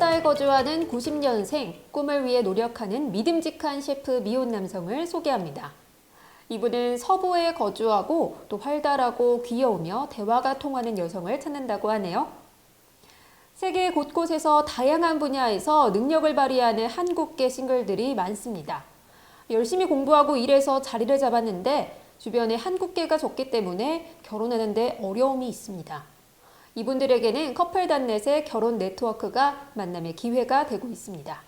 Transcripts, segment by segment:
거주하는 90년생, 꿈을 위해 노력하는 믿음직한 셰프 미혼 남성을 소개합니다. 이분은 서부에 거주하고 또 활달하고 귀여우며 대화가 통하는 여성을 찾는다고 하네요. 세계 곳곳에서 다양한 분야에서 능력을 발휘하는 한국계 싱글들이 많습니다. 열심히 공부하고 일해서 자리를 잡았는데 주변에 한국계가 적기 때문에 결혼하는데 어려움이 있습니다. 이분들에게는 커플 단넷의 결혼 네트워크가 만남의 기회가 되고 있습니다.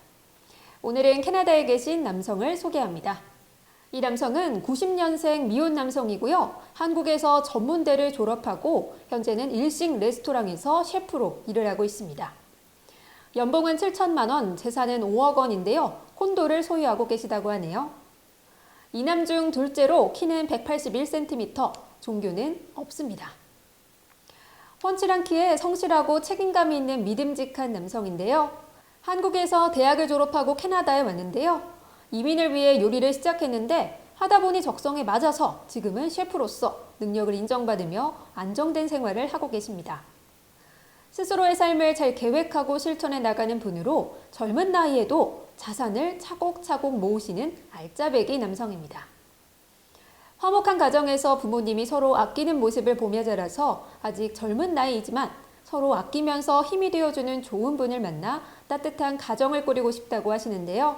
오늘은 캐나다에 계신 남성을 소개합니다. 이 남성은 90년생 미혼 남성이고요. 한국에서 전문대를 졸업하고 현재는 일식 레스토랑에서 셰프로 일을 하고 있습니다. 연봉은 7천만 원, 재산은 5억 원인데요. 콘도를 소유하고 계시다고 하네요. 이남 중 둘째로 키는 181cm, 종교는 없습니다. 훤칠한 키에 성실하고 책임감이 있는 믿음직한 남성인데요. 한국에서 대학을 졸업하고 캐나다에 왔는데요. 이민을 위해 요리를 시작했는데 하다 보니 적성에 맞아서 지금은 셰프로서 능력을 인정받으며 안정된 생활을 하고 계십니다. 스스로의 삶을 잘 계획하고 실천해 나가는 분으로 젊은 나이에도 자산을 차곡차곡 모으시는 알짜배기 남성입니다. 화목한 가정에서 부모님이 서로 아끼는 모습을 보며 자라서 아직 젊은 나이이지만 서로 아끼면서 힘이 되어주는 좋은 분을 만나 따뜻한 가정을 꾸리고 싶다고 하시는데요.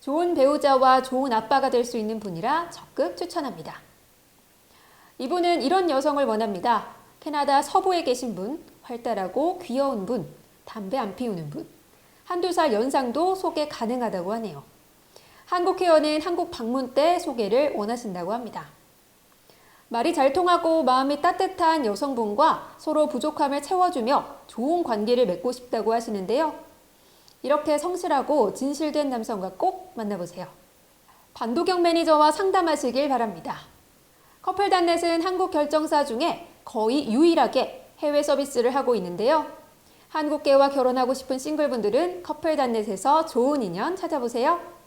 좋은 배우자와 좋은 아빠가 될 수 있는 분이라 적극 추천합니다. 이분은 이런 여성을 원합니다. 캐나다 서부에 계신 분, 활달하고 귀여운 분, 담배 안 피우는 분, 한두 살 연상도 소개 가능하다고 하네요. 한국 회원은 한국 방문 때 소개를 원하신다고 합니다. 말이 잘 통하고 마음이 따뜻한 여성분과 서로 부족함을 채워주며 좋은 관계를 맺고 싶다고 하시는데요. 이렇게 성실하고 진실된 남성과 꼭 만나보세요. 반도경 매니저와 상담하시길 바랍니다. 커플 단넷은 한국 결정사 중에 거의 유일하게 해외 서비스를 하고 있는데요. 한국계와 결혼하고 싶은 싱글분들은 커플 단넷에서 좋은 인연 찾아보세요.